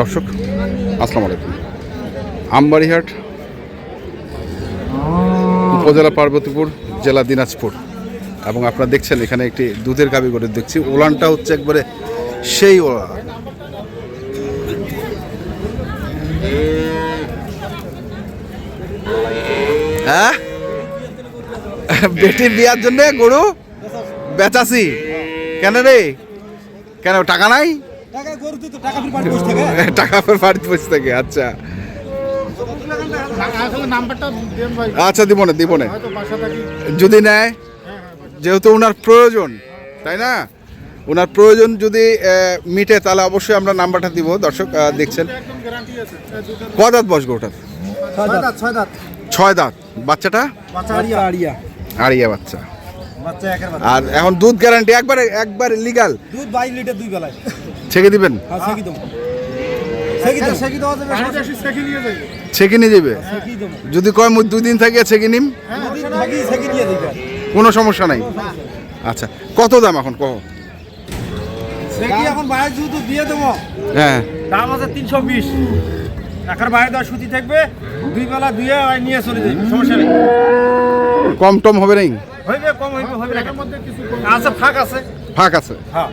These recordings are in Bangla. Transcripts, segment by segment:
দর্শক, আসসালামু আলাইকুম। আমবাড়িহাট, উপজেলা পার্বতীপুর, জেলা দিনাজপুর। এবং আপনারা দেখছেন, এখানে একটি দুধের গাবি করে দেখছি। ওলানটা হচ্ছে একবারে সেই ওলান। হ্যাঁ? বেটির বিয়ার জন্য গরু বেচাছি কেন রে? কেন, টাকা নাই? টাকা গরু তো টাকা ফির বাড়ি বসে থাকে? ফের বাড়িতে বসে থাকে আচ্ছা। আচ্ছা দিব না দিব না যদি নেয় যেহেতু ওনার প্রয়োজন তাই না? ওনার প্রয়োজন যদি মিটে তাহলে অবশ্যই আমরা নাম্বারটা দিব দর্শক দেখছেন। একদম গ্যারান্টি আছে এই দুধের ক দাঁত বসবে ওটার ছয় দাঁত। ছয় দাঁত। বাচ্চাটা? বাচ্চা আড়িয়া। বাচ্চা। আর এখন দুধ গ্যারান্টি একবারে একবারে লিগাল দুধ বাইশ লিটার দুই বেলায়। ছেকে দিবেন? হ্যাঁ ছেকে নিয়ে যাবে? যদি কয় মুই দুই দিন থাকি ছেকে নিম? দিবে কোনো সমস্যা নাই। আচ্ছা কত দাম এখন কহ? সেকি এখন বাইরে দিয়ে দেবো। হ্যাঁ। দাম আছে তিনশো বিশ। এখন বাইরে দেওয়া সুতি থাকবে দুই বেলা দুয়ে নিয়ে চলে যাবে সমস্যা নেই। কম টম হবে নাই? হইবে কম হইবে হইবে না। এর মধ্যে কিছু আছে ফাঁক আছে। ফাঁক আছে? হ্যাঁ।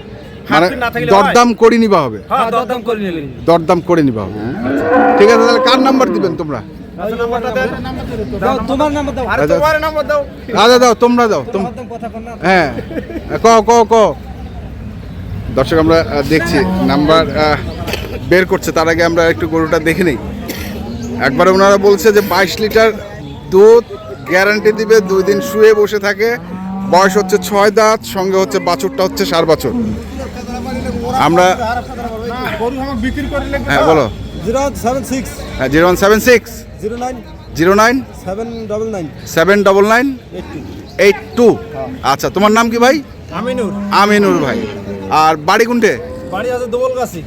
মানে দরদাম করে নিবা হবে। হ্যাঁ দরদাম করে নিবা হবে আচ্ছা ঠিক আছে তাহলে কার নাম্বার দিবেন তোমরা? দিতে দাও তোমার নাম্বার দাও। আরে। তোমার নাম্বার দাও। দাও তোমরা দাও তোম তোমার কথা কর না হ্যাঁ। ক ক ক। দর্শক আমরা দেখছি নাম্বার বের করছে। তার আগে আমরা একটু গরুটা দেখে নিই। একবার ওনারা বলছে যে বাইশ লিটার দুধ গ্যারান্টি দিবে দুই দিন শুয়ে বসে থাকে। বয়স হচ্ছে ছয় দাঁত সঙ্গে হচ্ছে বাছুরটা হচ্ছে সার বাছুর। আমরা হ্যাঁ বলো। Zero seven six. Zero one seven six. Zero nine. Zero nine. Seven double nine. Seven double nine. Eight two. আচ্ছা তোমার নাম কি ভাই? আমিনুর। আমিনুর ভাই। আর বাড়ি কোনটে? বাড়ি আছে দোবলগাছি।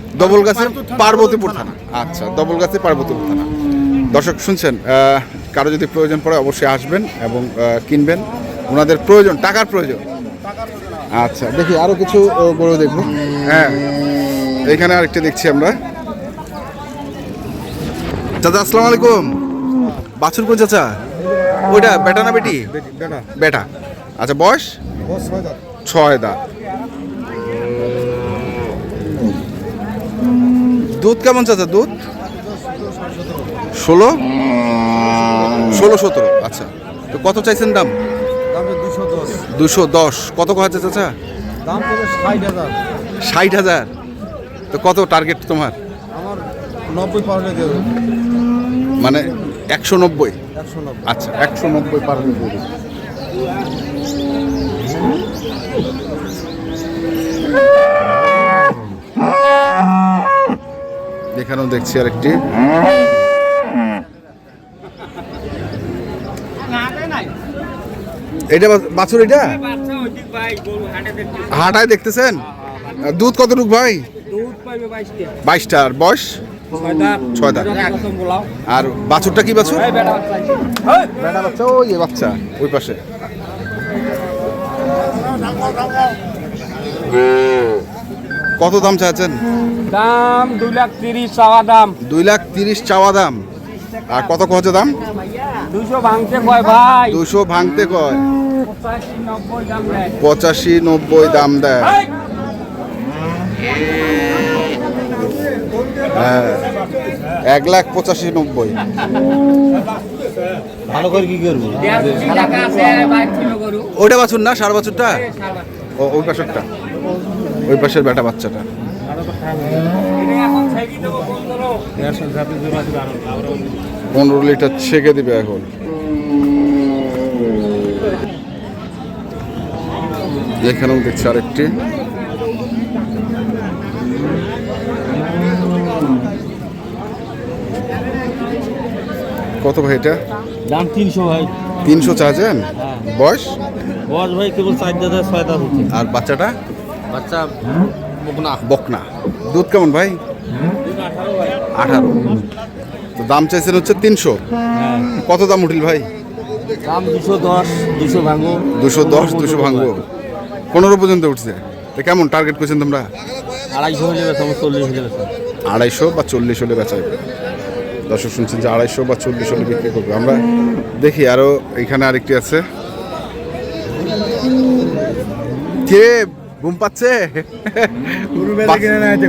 পার্বতীপুর থানা। আচ্ছা দবলগাছি পার্বতীপুর থানা। দর্শক শুনছেন কারও যদি প্রয়োজন পড়ে অবশ্যই আসবেন এবং কিনবেন। ওনাদের প্রয়োজন টাকার প্রয়োজন। আচ্ছা দেখি আরও কিছু গরু দেখব। হ্যাঁ এখানে আরেকটা দেখছি আমরা। চাচা আসসালামু আলাইকুম। বাছুর কোন চাচা? ওইটা বেটা না বেটি? বেটা। আচ্ছা বয়স? ছয় দা দুধ কেমন চাচা দুধ? ষোলো? ষোলো সতেরো আচ্ছা। তো কত চাইছেন দাম? দাম দুশো দশ। কত আছে চাচা? দাম ষাট হাজার। ষাট হাজার? তো কত টার্গেট তোমার? আমার নব্বই পাউন্ডে দেবে। মানে একশো নব্বই? আচ্ছা একশো নব্বই পার হয়ে যাবে। এখানেও দেখছি আরেকটি। এটা বাছুর এটা? হাটায় দেখতেছেন? দুধ কতটুক ভাই? বাইশটা। আর বয়স? ছয় দাঁত ছয় দাঁত প্রথম বলাও আর বাছুরটা কি বাছুর? বেটা বাচ্চা। ওই বাচ্চা ওই পাশে। কত দাম চাচ্ছেন দাম দুই লাখ তিরিশ চাওয়া দাম। দুই লাখ তিরিশ চাওয়া দাম। আর কত কত দাম? দুশো ভাঙতে কয় ভাই? দুশো ভাঙতে কয়? পঁচাশি নব্বই দাম দেয়। পঁচাশি নব্বই দাম দেয়। হ্যাঁ। এক লাখ পঁচাশি নব্বই। ভালো করে কি করব? ওইটা বাছুর না সার বাছুরটা? ও ওই পাশেরটা। ওই পাশের বেটা বাচ্চাটা। পনেরো লিটার ছেঁকে দিবে এখন। এখানেও দেখছি আরেকটি। কত ভাই এটা? দাম তিনশো ভাই। তিনশো চাচ্ছেন? বয়স? বস ভাই কেবল চার দাদা ছয় দাদা। আর বাচ্চাটা? বাচ্চা বকনা। বকনা। দুধ কেমন ভাই? আঠারো। তো দাম চাইছেন হচ্ছে তিনশো। কত দাম উঠিল ভাই? দাম দুশো দশ দুশো ভাঙো দুশো দশ দুশো ভাঙবো পনেরো পর্যন্ত উঠছে। তো কেমন টার্গেট করছেন তোমরা? আড়াইশো হলে চল্লিশ হলে আড়াইশো বা চল্লিশ হলে বেচা যাবে দর্শক শুনছেন যে আড়াইশো বা চল্লিশ হলে বিক্রি করবে। আমরা দেখি আরও এখানে আরেকটি আছে। কে? ঘুম পাচ্ছে?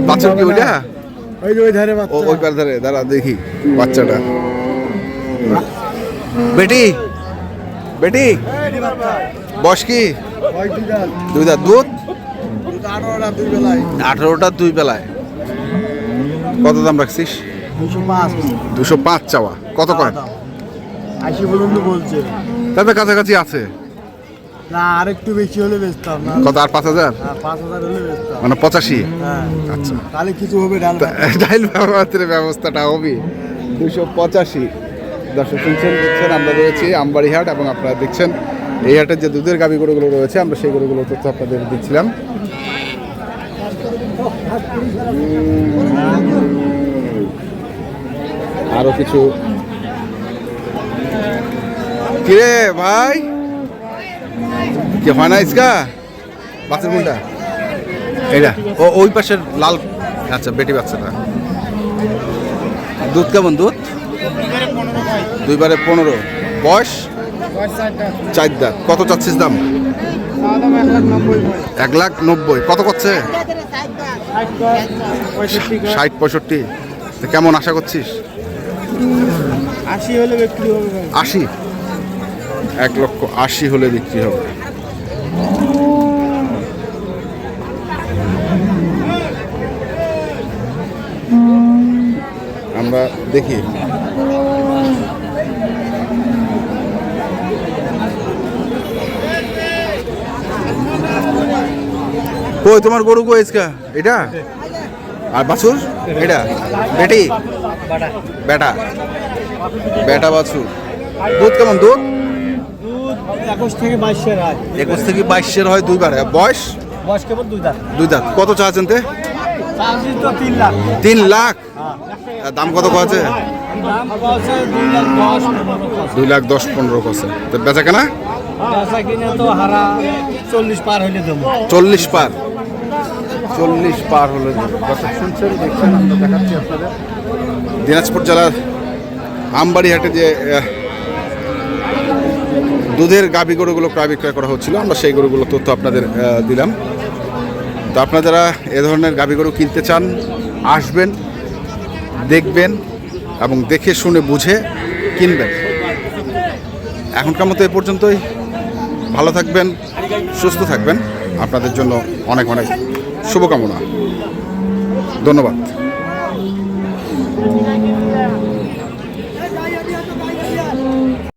বাচ্চা কি ওইটা? ওই যে ওই ধারে বাচ্চা। ওই পার ধারে দাঁড়া দেখি বাচ্চাটা। বেটি বেটি বয়স কি? দুই দাঁত দুই দুধ আঠারোটা দুই বেলায়। কত দাম রাখছিস? দুশো পাঁচ। দুশো পাঁচ চাওয়া। কত কয়? আশি পর্যন্ত বলছে। তাতে কাছাকাছি আছে। না আর একটু বেশি হলে বেচতাম না। কত আর পাঁচ হাজার? হ্যাঁ, পাঁচ হাজার হলে বেচতাম। মানে পঁচাশি? হ্যাঁ। আচ্ছা। তাহলে কিছু হবে ডাল ডাইল ব্যবহারের ব্যবস্থাটা হবে। দুশো পঁচাশি। দর্শক শুনছেন দেখছেন আমরা রয়েছি আমবাড়িহাট এবং আপনারা দেখছেন এই হাটের যে দুধের গাভি গরুগুলো রয়েছে আমরা সেই গরুগুলো তথ্য আপনাদের দিচ্ছিলাম। আরও কিছু। কিরে ভাই? কি হয় না ইসকা বাচ্চার কোনটা? এটা ও ওই পাশের লাল আচ্ছা বেটি বাচ্চাটা। দুধ কেমন দুধ? দুইবারে পনেরো। বয়স? চার দাঁত। কত চাচ্ছিস দাম? এক লাখ নব্বই। কত করছে? ষাট পঁয়ষট্টি। কেমন আশা করছিস? আশি হলে বিক্রি হবে আশি? এক লক্ষ আশি হলে বিক্রি হবে। আমরা দেখি। কই তোমার গরু কই আজকা? এটা? আর বাছুর? এটা? বেটি? বেটা। বেটা বাছুর। দুধ কেমন দুধ? একুশ থেকে বাইশের আজ একুশ থেকে বাইশের হয় দুইবার বয়স? বয়স কেবল দুই দাঁত। দুই দাঁত। কত চাচ্ছেন তে তিন লাখ। তিন লাখ? দাম কত আছে দুই লাখ দশ পনেরো কছে তো বেচা কেনা? চল্লিশ পার। চল্লিশ পার হলে দেবো। শুনছেন দেখছেন আমরা দেখাচ্ছি আপনাদের। দিনাজপুর জেলার আমবাড়ি হাটে যে দুধের গাভী গরুগুলো ক্রয় বিক্রয় করা হচ্ছিল আমরা সেই গরুগুলো তথ্য আপনাদের দিলাম। তো আপনারা যারা এ ধরনের গাভী গরু কিনতে চান আসবেন দেখবেন এবং দেখে শুনে বুঝে কিনবেন। এখনকার মতো এ পর্যন্তই। ভালো থাকবেন, সুস্থ থাকবেন। আপনাদের জন্য অনেক অনেক শুভকামনা। ধন্যবাদ।